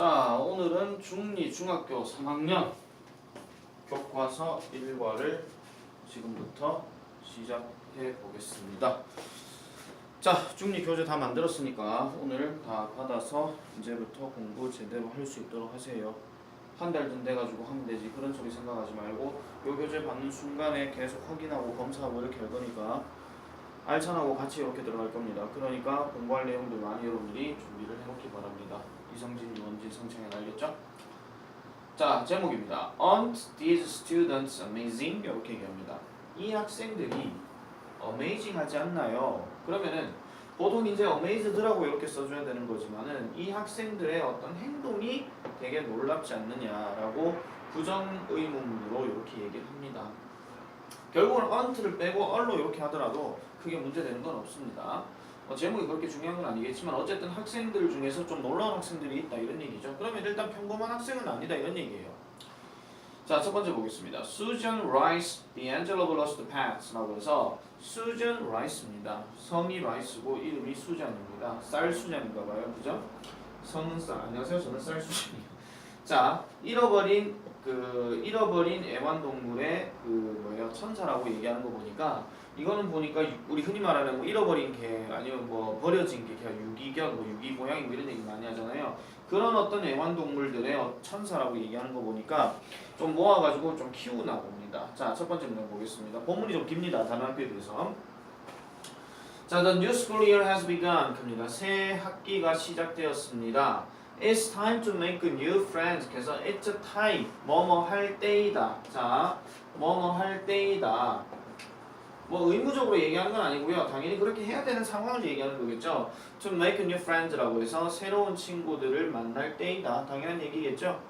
자, 오늘은 중리 중학교 3학년 교과서 1과를 지금부터 시작해 보겠습니다. 자, 중리 교재 다 만들었으니까 오늘 다 받아서 이제부터 공부 제대로 할 수 있도록 하세요. 한달든 돼가지고 하면 되지 그런 소리 생각하지 말고 요 교재 받는 순간에 계속 확인하고 검사하고 이렇게 할 거니까 알찬하고 같이 이렇게 들어갈 겁니다. 그러니까 공부할 내용들 많이 여러분들이 준비를 해놓기 바랍니다. 이성진, 유원진, 성창현 알겠죠? 자 제목입니다. Aren't these students amazing? 이렇게 얘기합니다. 이 학생들이 amazing하지 않나요? 그러면은 보통 이제 amazed라고 이렇게 써줘야 되는 거지만은 이 학생들의 어떤 행동이 되게 놀랍지 않느냐라고 부정 의문문으로 이렇게 얘기를 합니다. 결국은 언트를 빼고 얼로 이렇게 하더라도 크게 문제되는 건 없습니다. 어, 제목이 그렇게 중요한 건 아니겠지만 어쨌든 학생들 중에서 좀 놀라운 학생들이 있다 이런 얘기죠. 그러면 일단 평범한 학생은 아니다 이런 얘기예요. 자, 첫 번째 보겠습니다. Susan Rice, D'Angelo lost the paths라고 해서 Susan Rice입니다. 성이 라이스고 이름이 수잔입니다. 쌀 수잔인가 봐요. 그죠? 성은 쌀. 안녕하세요. 저는 쌀 수잔이에요. 자, 잃어버린 그 잃어버린 애완동물의 그 뭐예요? 천사라고 얘기하는 거 보니까 이거는 보니까 유- 우리 흔히 말하는 뭐 잃어버린 개 아니면 뭐 버려진 개, 걔가 유기견, 뭐 유기고양이 뭐 이런 얘기 많이 하잖아요. 그런 어떤 애완동물들의 어- 천사라고 얘기하는 거 보니까 좀 모아가지고 좀 키우나 봅니다. 자, 첫 번째 문장 보겠습니다. 본문이 좀 깁니다. 단어 학교에 대해서. 자, the new school year has begun. 갑니다. 새 학기가 시작되었습니다. It's time to make new friends. 그래서 it's a time. 뭐뭐 할 때이다. 자, 뭐뭐 할 때이다. 뭐 의무적으로 얘기하는 건 아니고요. 당연히 그렇게 해야 되는 상황을 얘기하는 거겠죠. To make new friends라고 해서 새로운 친구들을 만날 때이다. 당연한 얘기겠죠.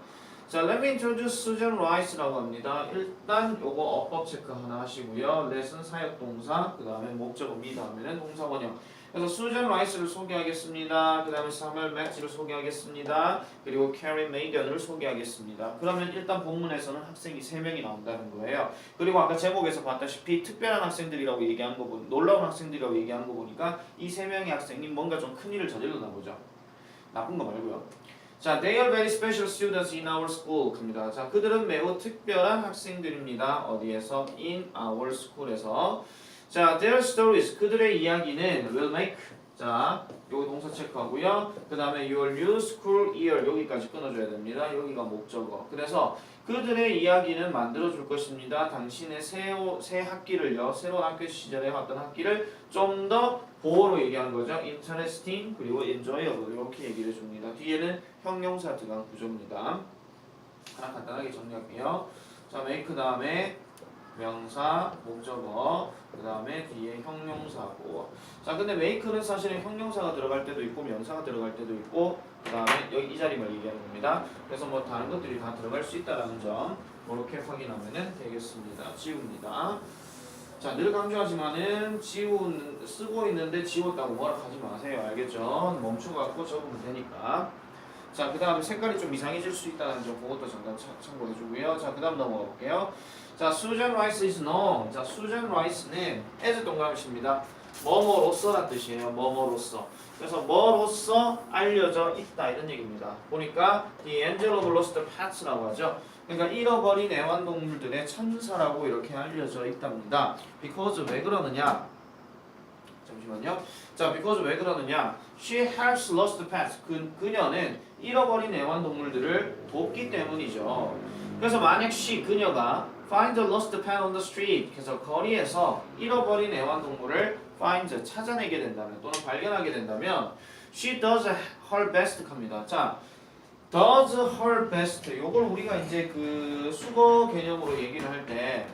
자, let me introduce Susan Rice라고 합니다. 일단 요거 어법 체크 하나 하시고요. 레슨 사역 동사, 그 다음에 목적어 미 다음에는 동사 원형. 그래서 수전 라이스를 소개하겠습니다. 그 다음에 사멜 맥지를 소개하겠습니다. 그리고 캐리 메이건을 소개하겠습니다. 그러면 일단 본문에서는 학생이 3명이 나온다는 거예요. 그리고 아까 제목에서 봤다시피 특별한 학생들이라고 얘기한 거 보니 놀라운 학생들이라고 얘기한 거 보니까 이 3명의 학생이 뭔가 좀 큰 일을 저질렀나 보죠. 나쁜 거 말고요. 자, they are very special students in our school. 갑니다. 자, 그들은 매우 특별한 학생들입니다. 어디에서? In our school에서. 자, their stories. 그들의 이야기는 will make. 자, 요거 동사 체크하고요. 그 다음에 your new school year. 여기까지 끊어줘야 됩니다. 여기가 목적어. 그래서 그들의 이야기는 만들어줄 것입니다. 당신의 새, 새 학기를요. 새로운 학교 시절에 왔던 학기를 좀 더 보호로 얘기하는 거죠. interesting 그리고 enjoyable 이렇게 얘기를 해줍니다. 뒤에는 형용사 들어간 구조입니다. 하나 간단하게 정리할게요. 자, make 다음에 명사, 목적어, 그 다음에 뒤에 형용사고. 자, 근데 make는 사실은 형용사가 들어갈 때도 있고 명사가 들어갈 때도 있고, 그 다음에 여기 이 자리만 얘기하는 겁니다. 그래서 뭐 다른 것들이 다 들어갈 수 있다라는 점, 이렇게 확인하면 되겠습니다. 지웁니다. 자, 늘 강조하지만은 지운 쓰고 있는데 지웠다고 뭐라 하지 마세요. 알겠죠? 멈춰갖고 적으면 되니까. 자, 그 다음에 색깔이 좀 이상해질 수 있다는 점 그것도 잠깐 참- 참고해주고요. 자, 그 다음 넘어가 볼게요. 자, 수전 라이스 is known. 자, 수전 라이스는 as 동감이십니다. 뭐뭐로서란 뜻이에요. 뭐뭐로서. 그래서 뭐로서 알려져 있다 이런 얘기입니다. 보니까 이 엔젤로 블로스터 파츠라고 하죠. 그러니까 잃어버린 애완동물들의 천사라고 이렇게 알려져 있답니다. because 왜 그러느냐? 잠시만요. 자, because 왜 그러느냐? She has lost the pets. 그 그녀는 잃어버린 애완동물들을 돕기 때문이죠. 그래서 만약 she 그녀가 find the lost pet on the street. 그래서 거리에서 잃어버린 애완동물을 find 찾아내게 된다면 또는 발견하게 된다면 she does her best 합니다. 자, does her best. 요걸 우리가 이제 그 수거 개념으로 얘기를 할 때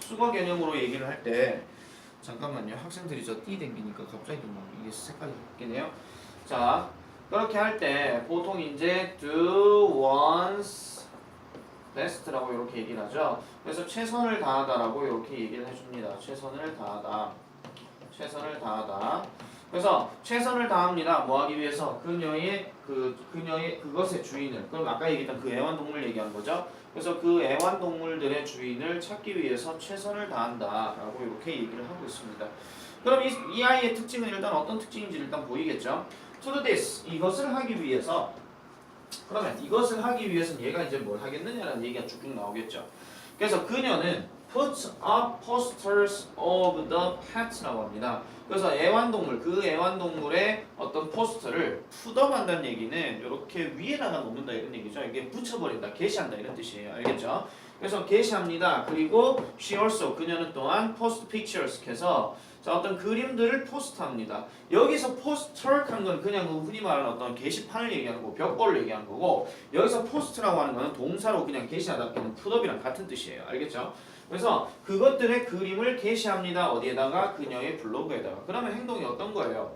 수거 개념으로 얘기를 할 때 잠깐만요. 학생들이 저 띠 댕기니까 갑자기 뭐 이게 색깔이 바뀌네요. 자, 그렇게 할 때 보통 이제 do one's best라고 이렇게 얘기를 하죠. 그래서 최선을 다하다라고 이렇게 얘기를 해줍니다. 최선을 다하다. 최선을 다하다. 그래서 최선을 다합니다. 뭐 하기 위해서 그녀의 그 그녀의 그것의 주인을 그럼 아까 얘기했던 그 애완동물 얘기한 거죠. 그래서 그 애완동물들의 주인을 찾기 위해서 최선을 다한다라고 이렇게 얘기를 하고 있습니다. 그럼 이, 이 아이의 특징은 일단 어떤 특징인지 일단 보이겠죠. to do this 이것을 하기 위해서 그러면 이것을 하기 위해서는 얘가 이제 뭘 하겠느냐라는 얘기가 쭉쭉 나오겠죠. 그래서 그녀는 puts up posters of the pets라고 합니다. 그래서 애완동물 그 애완동물의 어떤 포스터를 푸덤한다는 얘기는 이렇게 위에다가 놓는다 이런 얘기죠. 이게 붙여버린다, 게시한다 이런 뜻이에요. 알겠죠? 그래서 게시합니다. 그리고 she also 그녀는 또한 post pictures 해서 자 어떤 그림들을 포스트합니다. 여기서 포스터한 건 그냥 그 흔히 말하는 어떤 게시판을 얘기하는 거고 벽보를 얘기하는 거고 여기서 포스트라고 하는 거는 동사로 그냥 게시하다 그냥 풋업이랑 같은 뜻이에요. 알겠죠? 그래서 그것들의 그림을 게시합니다. 어디에다가 그녀의 블로그에다가. 그러면 행동이 어떤 거예요?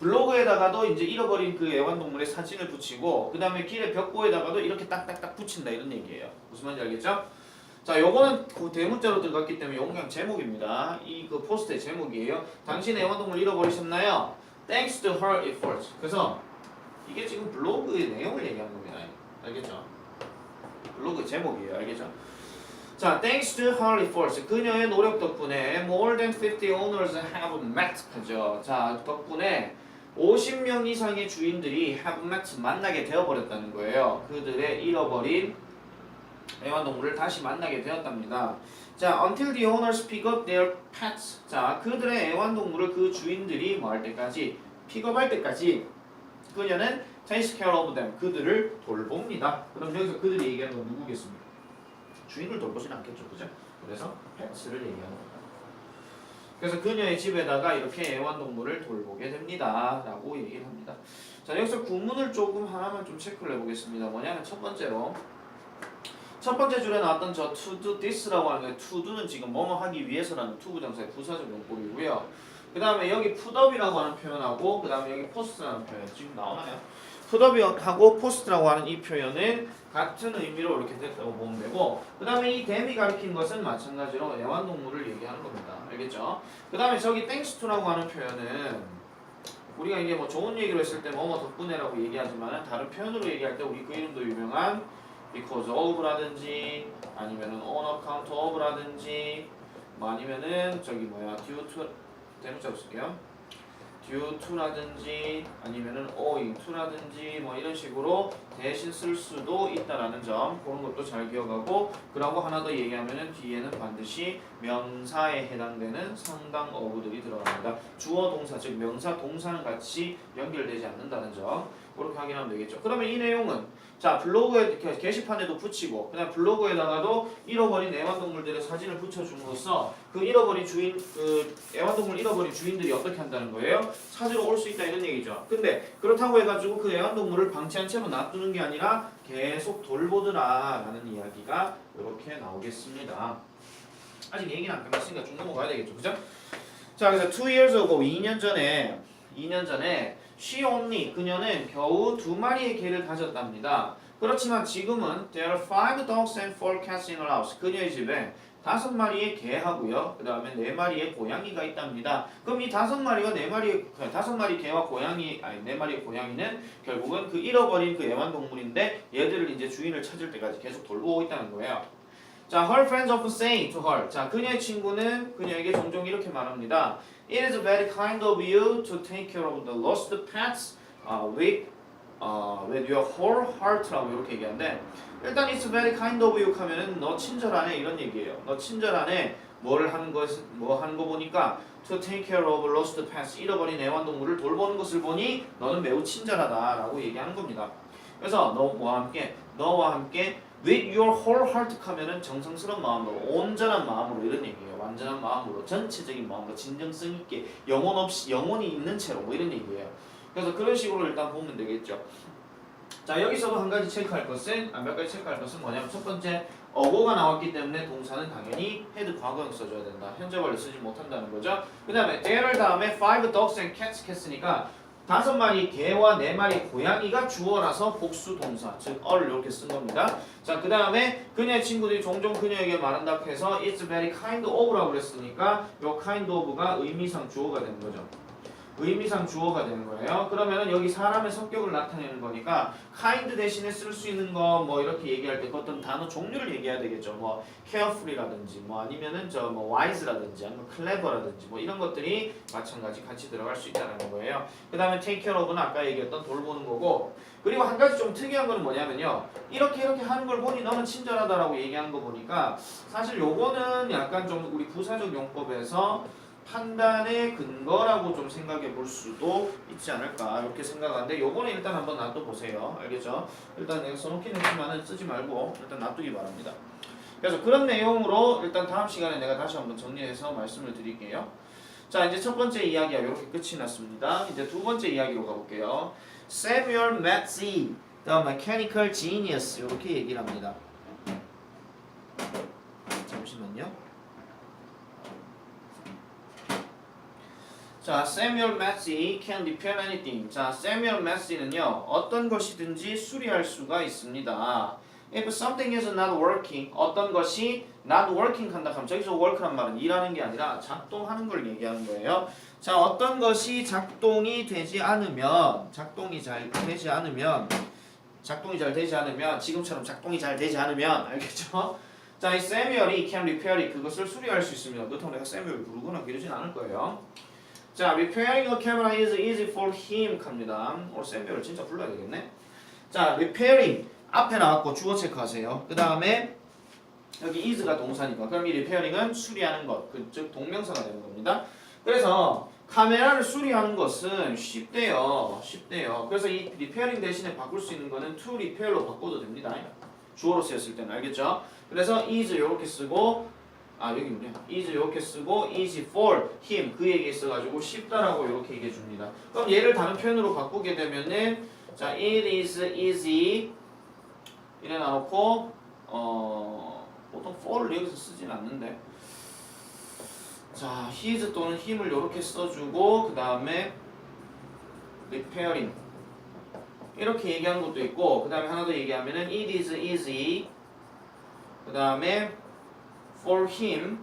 블로그에다가도 이제 잃어버린 그 애완동물의 사진을 붙이고 그 다음에 길의 벽보에다가도 이렇게 딱딱딱 붙인다 이런 얘기예요. 무슨 말인지 알겠죠? 자, 요거는 그 대문자로 들어갔기 때문에 그냥 제목입니다. 이 그 포스트의 제목이에요. 당신의 애완동물 잃어버리셨나요? Thanks to her efforts. 그래서 이게 지금 블로그의 내용을 얘기하는 겁니다. 알겠죠? 블로그 제목이에요. 알겠죠? 자, thanks to her efforts. 그녀의 노력 덕분에 more than 50 owners have met. 하죠. 자, 덕분에 50명 이상의 주인들이 have met 만나게 되어버렸다는 거예요. 그들의 잃어버린 애완동물을 다시 만나게 되었답니다. 자, until the owners pick up their pets. 자, 그들의 애완동물을 그 주인들이 뭐 할 때까지 픽업할 때까지 그녀는 takes care of them. 그들을 돌봅니다. 그럼 여기서 그들이 얘기하는 건 누구겠습니까? 주인을 돌보진 않겠죠, 그죠? 그래서 pets를 얘기하는 겁니다. 그래서 그녀의 집에다가 이렇게 애완동물을 돌보게 됩니다. 라고 얘기를 합니다. 자, 여기서 구문을 조금 하나만 좀 체크를 해보겠습니다. 뭐냐면 첫 번째로 첫 번째 줄에 나왔던 저 to do this라고 하는 게 to do는 지금 뭐뭐 하기 위해서라는 to 부정사의 부사적 용법이고요. 그 다음에 여기 put up이라고 하는 표현하고 그 다음에 여기 post라는 표현 지금 나오나요? Up하고 post라고 하는 이 표현은 같은 의미로 이렇게 됐다고 보면 되고 그 다음에 이 them이 가리키는 것은 마찬가지로 애완동물을 얘기하는 겁니다. 알겠죠? 그 다음에 저기 to라고 하는 표현은 우리가 이게 뭐 좋은 얘기로 했을 때 뭐뭐 덕분에라고 얘기하지만 다른 표현으로 얘기할 때 우리 그 이름도 유명한 because of라든지 아니면은 on account of라든지 뭐 아니면은 저기 뭐야 due to 대문자로 쓸게요 due to라든지 아니면은 owing to라든지 뭐 이런 식으로 대신 쓸 수도 있다라는 점 그런 것도 잘 기억하고 그러고 하나 더 얘기하면은 뒤에는 반드시 명사에 해당되는 상당 어구들이 들어갑니다. 주어 동사 즉 명사 동사는 같이 연결되지 않는다는 점 그렇게 확인하면 되겠죠 그러면 이 내용은 자 블로그에 게시판에도 붙이고 그냥 블로그에다가도 잃어버린 애완동물들의 사진을 붙여줌으로써 그 잃어버린 주인 그 애완동물 잃어버린 주인들이 어떻게 한다는 거예요? 찾으러 올 수 있다 이런 얘기죠. 근데 그렇다고 해가지고 그 애완동물을 방치한 채로 놔두는 게 아니라 계속 돌보더라라는 이야기가 이렇게 나오겠습니다. 아직 얘기는 안 끝났으니까 쭉 넘어가야 되겠죠, 그죠? 자 그래서 two years ago 2년 전에 2년 전에 she only 그녀는 겨우 두 마리의 개를 가졌답니다. 그렇지만 지금은 there are five dogs and four cats in her house. 그녀의 집에 다섯 마리의 개하고요. 그 다음에 네 마리의 고양이가 있답니다. 그럼 이 다섯 마리와 네 마리의 다섯 마리 개와 고양이 아니 네 마리의 고양이는 결국은 그 잃어버린 그 애완동물인데 얘들을 이제 주인을 찾을 때까지 계속 돌보고 있다는 거예요. 자, her friends often say to her. 자, 그녀의 친구는 그녀에게 종종 이렇게 말합니다. It is very kind of you to take care of the lost pets uh, with uh, with your whole heart라고 이렇게 얘기하는데 일단 it's very kind of you 하면은 너 친절하네 이런 얘기예요. 너 친절하네 뭐를 하는 것, 뭐 하는 거 보니까 to take care of lost pets 잃어버린 애완동물을 돌보는 것을 보니 너는 매우 친절하다라고 얘기하는 겁니다. 그래서 너와 함께 너와 함께 with your whole heart 하면은 정성스러운 마음으로 온전한 마음으로 이런 얘기예요. 완전한 마음으로 전체적인 마음으로 진정성 있게 영혼 없이 영혼이 있는 채로 뭐 이런 얘기예요. 그래서 그런 식으로 일단 보면 되겠죠. 자 여기서도 한 가지 체크할 것은 아, 몇 가지 체크할 것은 뭐냐면 첫 번째 어고가 나왔기 때문에 동사는 당연히 헤드 과거형 써줘야 된다. 현재 완료 쓰지 못한다는 거죠. 그 다음에 there를 다음에 five dogs and cats 했으니까 다섯 마리 개와 네 마리 고양이가 주어라서 복수 동사 즉 all 이렇게 쓴 겁니다. 자 그 다음에 그녀의 친구들이 종종 그녀에게 말한다 해서 it's very kind of라고 그랬으니까 요 kind of가 의미상 주어가 되는 거죠. 의미상 주어가 되는 거예요. 그러면은 여기 사람의 성격을 나타내는 거니까 kind 대신에 쓸 수 있는 거 뭐 이렇게 얘기할 때그 어떤 단어 종류를 얘기해야 되겠죠. 뭐 carefully라든지 뭐 아니면은 저 뭐 wise라든지 아니면 clever라든지 뭐 이런 것들이 마찬가지 같이 들어갈 수 있다는 거예요. 그 다음에 take care of는 아까 얘기했던 돌보는 거고 그리고 한 가지 좀 특이한 거는 뭐냐면요. 이렇게 이렇게 하는 걸 보니 너무 친절하다라고 얘기하는 거 보니까 사실 요거는 약간 좀 우리 부사적 용법에서 판단의 근거라고 좀 생각해 볼 수도 있지 않을까 이렇게 생각하는데 요거는 일단 한번 놔둬 보세요. 알겠죠? 일단 내가 써놓긴 했지만은 쓰지 말고 일단 놔두기 바랍니다. 그래서 그런 내용으로 일단 다음 시간에 내가 다시 한번 정리해서 말씀을 드릴게요. 자 이제 첫 번째 이야기가 이렇게 끝이 났습니다. 이제 두 번째 이야기로 가볼게요. Samuel Metzi, the mechanical genius 이렇게 얘기를 합니다. 잠시만요. 자, Samuel Metzi can repair anything. 자, Samuel Metzi는요 어떤 것이든지 수리할 수가 있습니다. If something is not working, 어떤 것이 not working 한다 하면 저기서 work란 말은 일하는 게 아니라 작동하는 걸 얘기하는 거예요. 자, 어떤 것이 작동이 되지 않으면, 작동이 잘 되지 않으면, 작동이 잘 되지 않으면, 지금처럼 작동이 잘 되지 않으면, 알겠죠? 자, 이 can repair it, 그것을 수리할 수 있습니다. 그렇다고 내가 세뮤얼 부르거나 그러진 않을 거예요. 자, repairing a camera is easy for him 갑니다. 오늘 세뮤얼 진짜 불러야 되겠네. 자, repairing 앞에 나왔고 주어 체크하세요. 그 다음에 여기 is가 동사니까 그럼 이 repairing은 수리하는 것, 그 즉 동명사가 되는 겁니다. 그래서 카메라를 수리하는 것은 쉽대요. 쉽대요. 그래서 이 repairing 대신에 바꿀 수 있는 거는 to repair로 바꿔도 됩니다. 주어로 쓰였을 때는 알겠죠? 그래서 is 이렇게 쓰고 아 여기 뭐냐 is 이렇게 쓰고 easy for him 그에게 있어가지고 쉽다라고 이렇게 얘기해 줍니다. 그럼 얘를 다른 표현으로 바꾸게 되면은 자 it is easy. 이래 놔놓고 어 보통 for를 여기서 쓰진 않는데. 자 his 또는 him을 이렇게 써주고 그 다음에 repairing. 이렇게 얘기하는 것도 있고 그 다음에 하나 더 얘기하면은 it is easy. 그 다음에 for him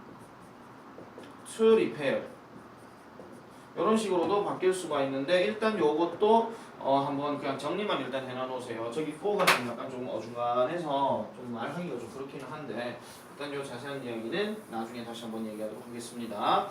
to repair 이런 식으로도 바뀔 수가 있는데 일단 요것도 어 한번 그냥 정리만 일단 해놔 놓으세요. 저기 for가 좀 약간 좀 어중간해서 좀 말하기가 좀 그렇기는 한데 일단 요 자세한 이야기는 나중에 다시 한번 얘기하도록 하겠습니다.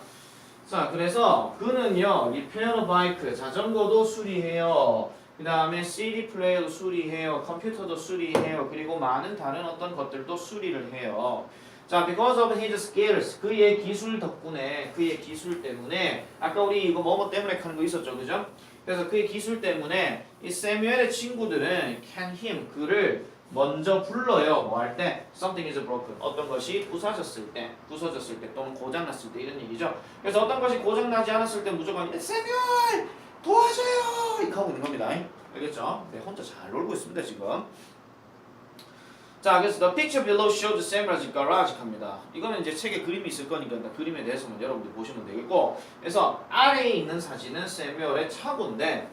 자 그래서 그는요 리페어 바이크 자전거도 수리해요. 그 다음에 CD 플레이어도 수리해요. 컴퓨터도 수리해요. 그리고 많은 다른 어떤 것들도 수리를 해요. 자, because of his skills, 그의 기술 덕분에, 그의 기술 때문에, 아까 우리 이거 뭐뭐 때문에 하는 거 있었죠, 그죠? 그래서 그의 기술 때문에 이 세뮤엘의 친구들은 can him, 그를 먼저 불러요. 뭐 할 때? Something is broken. 어떤 것이 부서졌을 때, 부서졌을 때 또는 고장 났을 때 이런 얘기죠. 그래서 어떤 것이 고장 나지 않았을 때 무조건 세뮤엘 도와줘요! 이렇게 하고 있는 겁니다. 알겠죠? 네, 혼자 잘 놀고 있습니다, 지금. 자, 그래서 the picture below shows Samuel's garage 합니다. 이거는 이제 책에 그림이 있을 거니까 일단 그림에 대해서만 여러분들 보시면 되겠고, 그래서 아래에 있는 사진은 세뮤엘의 차고인데,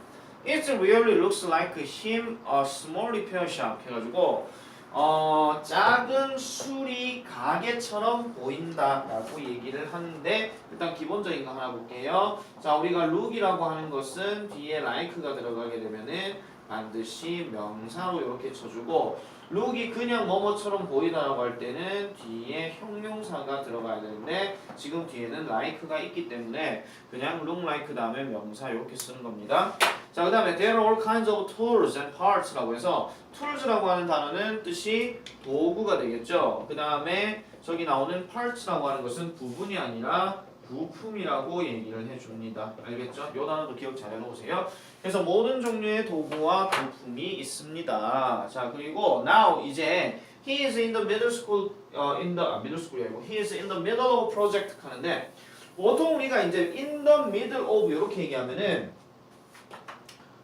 it really looks like him a small repair shop 해가지고 어, 작은 수리 가게처럼 보인다라고 얘기를 하는데 일단 기본적인 거 하나 볼게요. 자, 우리가 look이라고 하는 것은 뒤에 like가 들어가게 되면은 반드시 명사로 이렇게 쳐주고 룩이 그냥 뭐뭐처럼 보이다라고 할 때는 뒤에 형용사가 들어가야 되는데 지금 뒤에는 like가 있기 때문에 그냥 look like 다음에 명사 이렇게 쓰는 겁니다. 자, 그 다음에 there are all kinds of tools and parts라고 해서 tools라고 하는 단어는 뜻이 도구가 되겠죠. 그 다음에 저기 나오는 parts라고 하는 것은 부분이 아니라 부품이라고 얘기를 해줍니다. 알겠죠? 이 단어도 기억 잘 해놓으세요. 그래서 모든 종류의 도구와 부품이 있습니다. 자 그리고 now 이제 he is in the middle school 어 in the 아, middle school이 아니고 he is in the middle of project 하는데 보통 우리가 이제 in the middle of 이렇게 얘기하면은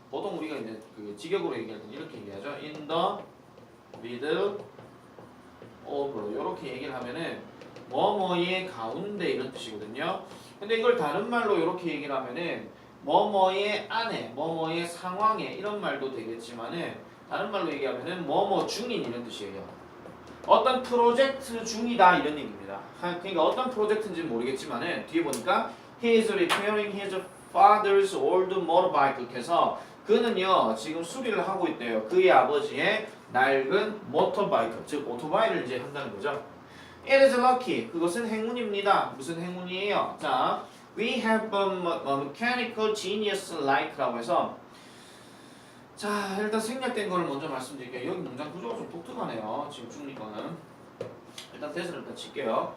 보통 우리가 이제 그 직역으로 얘기할 때 이렇게 얘기하죠. in the middle of 이렇게 얘기를 하면은 뭐뭐의 가운데 이런 뜻이거든요. 근데 이걸 다른 말로 이렇게 얘기를 하면은 뭐뭐의 안에, 뭐뭐의 상황에 이런 말도 되겠지만은 다른 말로 얘기하면은 뭐뭐 중인 이런 뜻이에요. 어떤 프로젝트 중이다 이런 얘기입니다. 하- 그러니까 어떤 프로젝트인지 는 모르겠지만은 뒤에 보니까 he is repairing his father's old motorbike 해서 그는요 지금 수리를 하고 있대요. 그의 아버지의 낡은 모터바이크 즉 오토바이를 이제 한다는 거죠. It is lucky. 그것은 행운입니다. 무슨 행운이에요? 자, we have a me- a mechanical genius like라고 해서 자 일단 생략된 거를 먼저 말씀드릴게요. 여기 문장 구조가 좀 독특하네요. 지금 중립 거는 일단 대신을 일단 칠게요.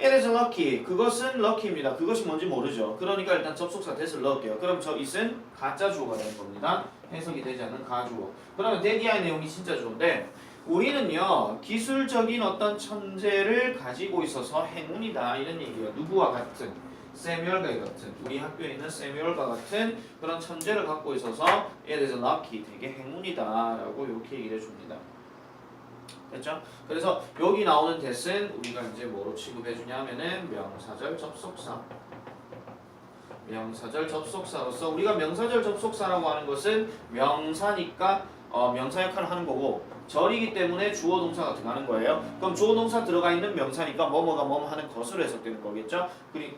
It is lucky. 그것은 lucky입니다. 그것이 뭔지 모르죠. 그러니까 일단 접속사 that을 넣을게요. 그럼 저 it은 가짜 주어가 되는 겁니다. 해석이 되지 않는 가주어. 그러면 대기하의 내용이 진짜 주어인데 우리는요 기술적인 어떤 천재를 가지고 있어서 행운이다 이런 얘기예요. 누구와 같은 세뮤얼과 같은 우리 학교에 있는 세뮤얼과 같은 그런 천재를 갖고 있어서 it is lucky 되게 행운이다라고 이렇게 얘기를 해줍니다. 됐죠? 그래서 여기 나오는 that은 우리가 이제 뭐로 취급해 주냐면은 명사절 접속사. 명사절 접속사로서 우리가 명사절 접속사라고 하는 것은 명사니까 어, 명사 역할을 하는 거고 절이기 때문에 주어 동사가 들어가는 거예요. 그럼 주어 동사 들어가 있는 명사니까 뭐뭐가 뭐뭐 하는 것으로 해석되는 거겠죠.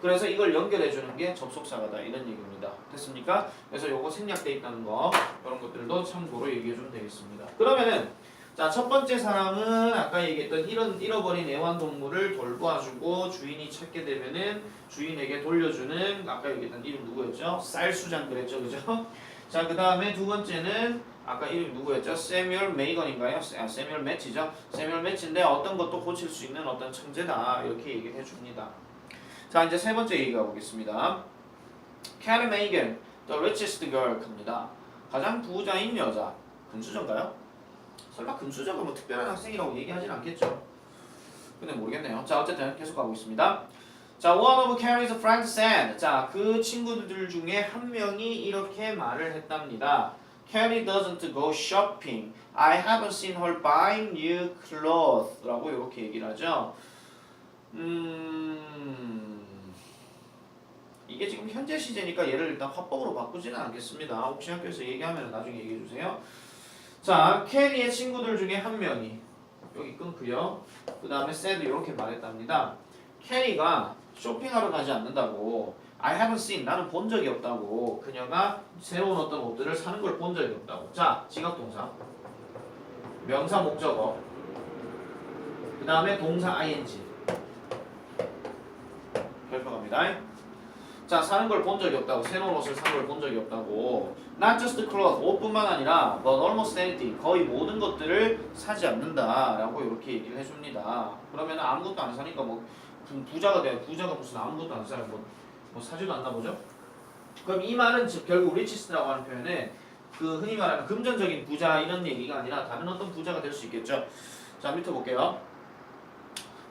그래서 이걸 연결해 주는 게 접속사가다 이런 얘기입니다. 됐습니까? 그래서 요거 생략돼 있다는 거 이런 것들도 참고로 얘기해 주면 되겠습니다. 그러면은 자, 첫 번째 사람은 아까 얘기했던 잃은, 잃어버린 애완동물을 돌봐주고 주인이 찾게 되면은 주인에게 돌려주는 아까 얘기했던 이름 누구였죠? 쌀수장 그랬죠, 그죠? 자, 그 다음에 두 번째는 아까 이름 누구였죠? 세뮤얼 메이건인가요? 아, 세뮤얼 매치죠? 세뮤얼 매치인데 어떤 것도 고칠 수 있는 어떤 천재다 이렇게 얘기를 해줍니다. 자, 이제 세 번째 얘기 가 보겠습니다. 캐리 메이건, the richest girl 갑니다. 가장 부자인 여자. 금수저인가요? 설마 금수저가 뭐 특별한 학생이라고 얘기하진 않겠죠. 근데 모르겠네요. 자 어쨌든 계속 가고 있습니다. 자 one of Carrie's friends said 자 그 친구들 중에 한 명이 이렇게 말을 했답니다. Carrie doesn't go shopping. I haven't seen her buying new clothes. 라고 이렇게 얘기를 하죠. 음... 이게 지금 현재 시제니까 얘를 일단 화법으로 바꾸지는 않겠습니다. 혹시 학교에서 얘기하면 나중에 얘기해 주세요. 자, 캐리의 친구들 중에 한 명이 여기 끊고요. 그 다음에 said 이렇게 말했답니다. 캐리가 쇼핑하러 가지 않는다고 I haven't seen 나는 본 적이 없다고. 그녀가 새로운 어떤 옷들을 사는 걸 본 적이 없다고. 자, 지각동사. 명사 목적어. 그 다음에 동사 ing. 갑니다. 자, 사는 걸 본 적이 없다고. 새로운 옷을 사는 걸 본 적이 없다고. Not just clothes 옷뿐만 아니라 but almost anything. 거의 모든 것들을 사지 않는다 라고 이렇게 얘기를 해줍니다. 그러면 아무것도 안 사니까 뭐 부- 부자가 돼 부자가 무슨 아무것도 안 사요. 뭐, 뭐 사지도 않나 보죠? 그럼 이 말은 즉 결국 리치스라고 하는 표현은 그 흔히 말하는 금전적인 부자 이런 얘기가 아니라 다른 어떤 부자가 될 수 있겠죠. 자 밑에 볼게요.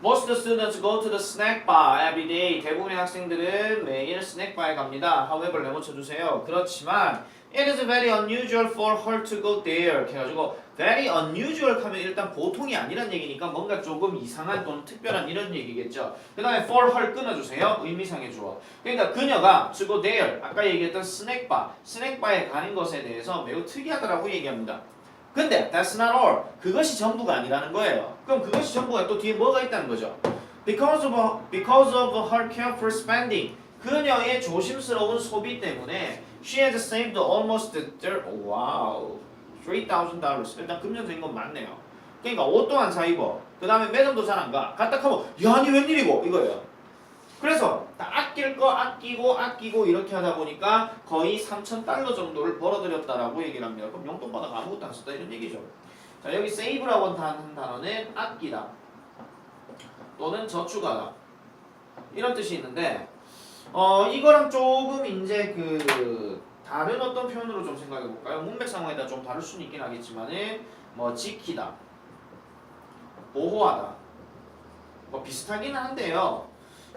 Most students go to the snack bar every day. 대부분의 학생들은 매일 스낵바에 갑니다. However, 레모 쳐주세요. 그렇지만 it is very unusual for her to go there. 해가지고 very unusual 하면 일단 보통이 아니란 얘기니까 뭔가 조금 이상한 또는 특별한 이런 얘기겠죠. 그 다음에 for her 끊어주세요. 의미상의 주어. 그러니까 그녀가 to go there. 아까 얘기했던 스낵바, 스낵바에 가는 것에 대해서 매우 특이하다라고 얘기합니다. 근데 that's not all. 그것이 전부가 아니라는 거예요. 그럼 그것이 전부가 또 뒤에 뭐가 있다는 거죠? Because of because of her careful spending. 그녀의 조심스러운 소비 때문에 she has saved almost thir- wow, three thousand dollars. 일단 금전적인 건 맞네요. 그러니까 옷도 안사 입어. 그 다음에 매점도 잘 안 가. 갔다 하면 야, 아니 웬일이고 이거예요. 그래서 다 아낄 거 아끼고 아끼고 이렇게 하다 보니까 거의 3천 달러 정도를 벌어들였다라고 얘기를 합니다. 그럼 용돈 받아가 아무것도 안 썼다 이런 얘기죠. 자 여기 save라고 하는 단어는 아끼다 또는 저축하다 이런 뜻이 있는데 어 이거랑 조금 이제 그 다른 어떤 표현으로 좀 생각해 볼까요? 문맥 상황에 따라 좀 다를 수는 있긴 하겠지만은 뭐 지키다, 보호하다 뭐 비슷하기는 한데요.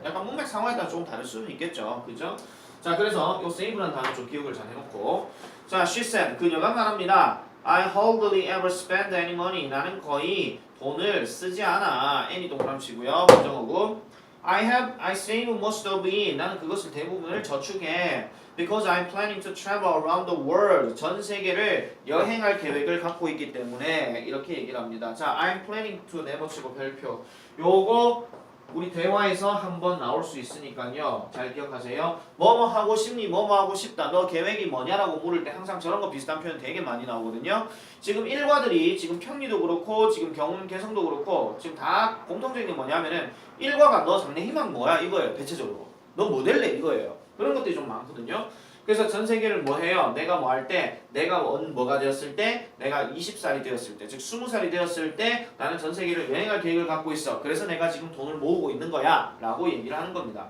약간 문맥 상황에 따라 조금 다를 수는 있겠죠. 그죠? 자, 그래서 요 save라는 단어 좀 기억을 잘 해놓고 자, she said 그녀가 말합니다. I hardly ever spend any money. 나는 거의 돈을 쓰지 않아. any 동그라미 치고요. 부정어고 I have I save most of it. 나는 그것을 대부분을 저축해. Because I'm planning to travel around the world. 전 세계를 여행할 계획을 갖고 있기 때문에 이렇게 얘기를 합니다. 자, I'm planning to 네모 치고 별표. 요거 우리 대화에서 한번 나올 수 있으니까요. 잘 기억하세요. 뭐뭐 하고 싶니? 뭐뭐 하고 싶다. 너 계획이 뭐냐라고 물을 때 항상 저런 거 비슷한 표현 되게 많이 나오거든요. 지금 일과들이 지금 평리도 그렇고 지금 경운 개성도 그렇고 지금 다 공통적인 게 뭐냐면은 일과가 너 장래 희망 뭐야 이거예요. 대체적으로. 너 뭐 될래 이거예요. 그런 것들이 좀 많거든요. 그래서 전 세계를 뭐 해요? 내가 뭐 할 때, 내가 언 뭐가 되었을 때, 내가 20살이 되었을 때, 즉 20살이 되었을 때 나는 전 세계를 여행할 계획을 갖고 있어. 그래서 내가 지금 돈을 모으고 있는 거야. 라고 얘기를 하는 겁니다.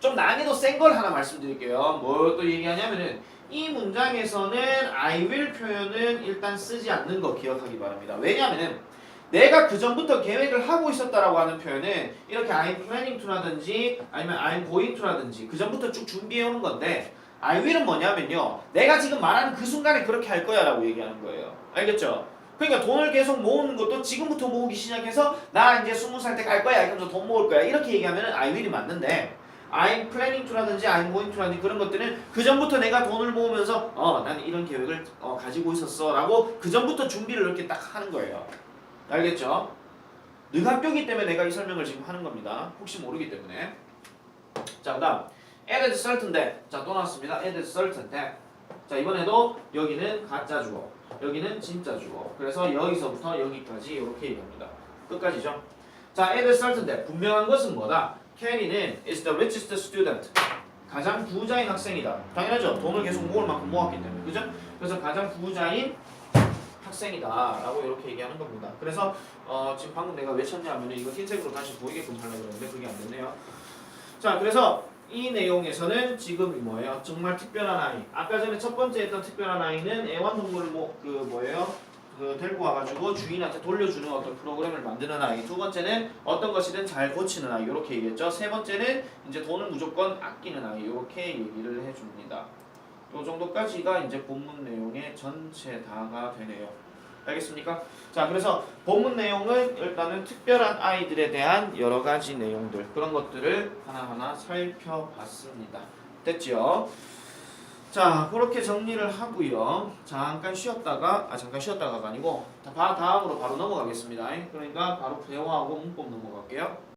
좀 난이도 센 걸 하나 말씀드릴게요. 뭘 또 얘기하냐면은 이 문장에서는 I will 표현은 일단 쓰지 않는 거 기억하기 바랍니다. 왜냐하면은 내가 그 전부터 계획을 하고 있었다라고 하는 표현은 이렇게 I'm planning to라든지 아니면 I'm going to라든지 그 전부터 쭉 준비해 오는 건데 I will은 뭐냐면요. 내가 지금 말하는 그 순간에 그렇게 할 거야라고 얘기하는 거예요. 알겠죠? 그러니까 돈을 계속 모으는 것도 지금부터 모으기 시작해서 나 이제 스무 살 때 갈 거야. 이러면서 돈 모을 거야. 이렇게 얘기하면은 I will이 맞는데 I'm planning to라든지 I'm going to라든지 그런 것들은 그 전부터 내가 돈을 모으면서 어 나는 이런 계획을 어, 가지고 있었어라고 그 전부터 준비를 이렇게 딱 하는 거예요. 알겠죠? 능학교기 때문에 내가 이 설명을 지금 하는 겁니다. 혹시 모르기 때문에. 자, 그 다음 added certain that. 자, 또 나왔습니다. added certain that. 자, 이번에도 여기는 가짜 주어, 여기는 진짜 주어. 그래서 여기서부터 여기까지 이렇게 얘기합니다. 끝까지죠. 자, added certain that. 분명한 것은 뭐다? Kenny는 is the richest student. 가장 부자인 학생이다. 당연하죠. 돈을 계속 모을 만큼 모았기 때문에. 그죠? 그래서 가장 부자인 학생이다라고 이렇게 얘기하는 겁니다. 그래서 어, 지금 방금 내가 왜 쳤냐면 이거 흰색으로 다시 보이게끔 하려고 했는데 그게 안 됐네요. 자, 그래서 이 내용에서는 지금 뭐예요? 정말 특별한 아이. 아까 전에 첫 번째 했던 특별한 아이는 애완동물을 뭐, 그 뭐예요? 그 데리고 와가지고 주인한테 돌려주는 어떤 프로그램을 만드는 아이. 두 번째는 어떤 것이든 잘 고치는 아이. 이렇게 얘기했죠. 세 번째는 이제 돈을 무조건 아끼는 아이. 이렇게 얘기를 해줍니다. 요 정도까지가 이제 본문 내용의 전체 다가 되네요. 알겠습니까? 자, 그래서 본문 내용은 일단은 특별한 아이들에 대한 여러 가지 내용들 그런 것들을 하나하나 살펴봤습니다. 됐죠? 자, 그렇게 정리를 하고요. 잠깐 쉬었다가 아 잠깐 쉬었다가가 아니고 다 다음으로 바로 넘어가겠습니다. 그러니까 바로 대화하고 문법 넘어갈게요.